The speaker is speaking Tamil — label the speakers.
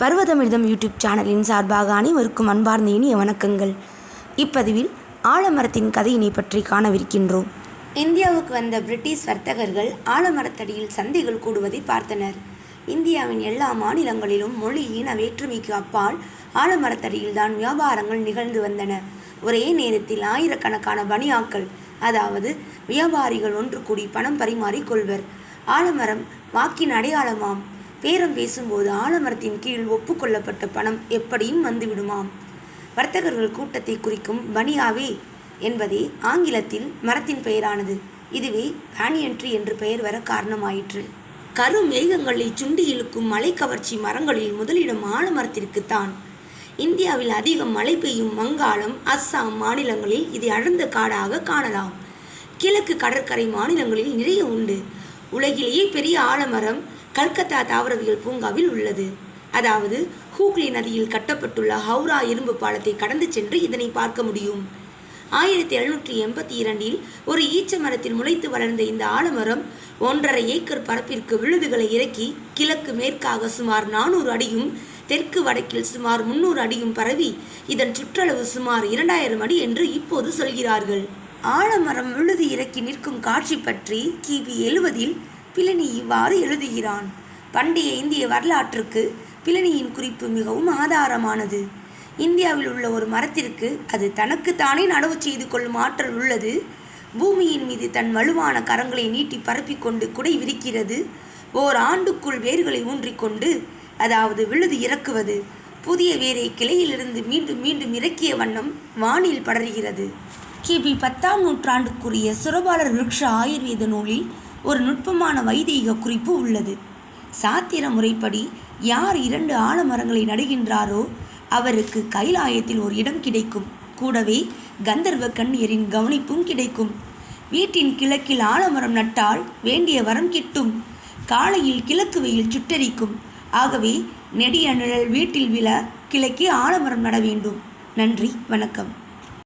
Speaker 1: பர்வதமிர்தம் யூடியூப் சேனலின் சார்பாக அனைவருக்கும் அன்பார்ந்த இனிய வணக்கங்கள். இப்பதிவில் ஆலமரத்தின் கதையினை பற்றி காணவிருக்கின்றோம். இந்தியாவுக்கு வந்த பிரிட்டிஷ் வர்த்தகர்கள் ஆலமரத்தடியில் சந்தைகள் கூடுவதை பார்த்தனர். இந்தியாவின் எல்லா மாநிலங்களிலும் மொழி இன வேற்றுமைக்கு அப்பால் ஆலமரத்தடியில் தான் வியாபாரங்கள் நிகழ்ந்து வந்தன. ஒரே நேரத்தில் ஆயிரக்கணக்கான பனியாக்கள் அதாவது வியாபாரிகள் ஒன்று கூடி பணம் பரிமாறிக் கொள்வர். ஆலமரம் வாக்கின் அடையாளமாம். பேரம் பேசும்போது ஆலமரத்தின் கீழ் ஒப்புக்கொள்ளப்பட்ட பணம் எப்படியும் வந்துவிடுமாம். வர்த்தகர்கள் கூட்டத்தை குறிக்கும் பனியாவே என்பதே ஆங்கிலத்தில் மரத்தின் பெயரானது. இதுவே பேனியன்ட்ரி என்று பெயர் வர காரணமாயிற்று. கரும் மேகங்களை சுண்டி இழுக்கும் மலை கவர்ச்சி மரங்களில் முதலிடம் ஆலமரத்திற்குத்தான் இந்தியாவில் அதிகம் மழை பெய்யும் வங்காளம் அஸ்ஸாம் மாநிலங்களில் இதை அடர்ந்த காடாக காணலாம். கிழக்கு கடற்கரை மாநிலங்களில் நிறைய உண்டு. உலகிலேயே பெரிய ஆலமரம் கல்கத்தா தாவரவியல் பூங்காவில் உள்ளது. அதாவது ஹூக்ளி நதியில் கட்டப்பட்டுள்ள ஹவுரா இரும்பு பாலத்தை கடந்து சென்று இதனை பார்க்க முடியும். ஆயிரத்தி எழுநூற்றி எண்பத்தி இரண்டில் ஒரு ஈச்ச மரத்தில் முளைத்து வளர்ந்த இந்த ஆலமரம் ஒன்றரை ஏக்கர் பரப்பிற்கு விழுதுகளை இறக்கி கிழக்கு மேற்காக சுமார் நானூறு அடியும் தெற்கு வடக்கில் சுமார் முன்னூறு அடியும் பரவி இதன் சுற்றளவு சுமார் இரண்டாயிரம் அடி என்று இப்போது சொல்கிறார்கள். ஆலமரம் விழுது இறக்கி நிற்கும் காட்சி பற்றி கிபி எழுவதில் பிளினி இவ்வாறு எழுதுகிறான். பண்டைய இந்திய வரலாற்றுக்கு பிளினியின் குறிப்பு மிகவும் ஆதாரமானது. இந்தியாவில் உள்ள ஒரு மரத்திற்கு அது தனக்குத்தானே நடவு செய்து கொள்ளும் ஆற்றல் உள்ளது. பூமியின் மீது தன் வலுவான கரங்களை நீட்டி பரப்பிக்கொண்டு குடை விரிக்கிறது. ஓர் ஆண்டுக்குள் வேர்களை ஊன்றிக்கொண்டு அதாவது விழுது இறக்குவது. புதிய வேரை கிளையிலிருந்து மீண்டும் மீண்டும் இறக்கிய வண்ணம் வானில் படர்கிறது. கிபி பத்தாம் நூற்றாண்டுக்குரிய சுரபாலர் விருட்ச ஆயுர்வேத நூலில் ஒரு நுட்பமான வைதீக குறிப்பு உள்ளது. சாத்திர முறைப்படி யார் இரண்டு ஆலமரங்களை நடுகின்றாரோ அவருக்கு கைலாயத்தில் ஒரு இடம் கிடைக்கும். கூடவே கந்தர்வ கண்ணியரின் கவனிப்பும் கிடைக்கும். வீட்டின் கிழக்கில் ஆலமரம் நட்டால் வேண்டிய வரம் கிட்டும். காலையில் கிழக்கு வெயில் சுட்டரிக்கும். ஆகவே நெடிய நிழல் வீட்டில் விழ கிழக்கே ஆலமரம் நட வேண்டும். நன்றி வணக்கம்.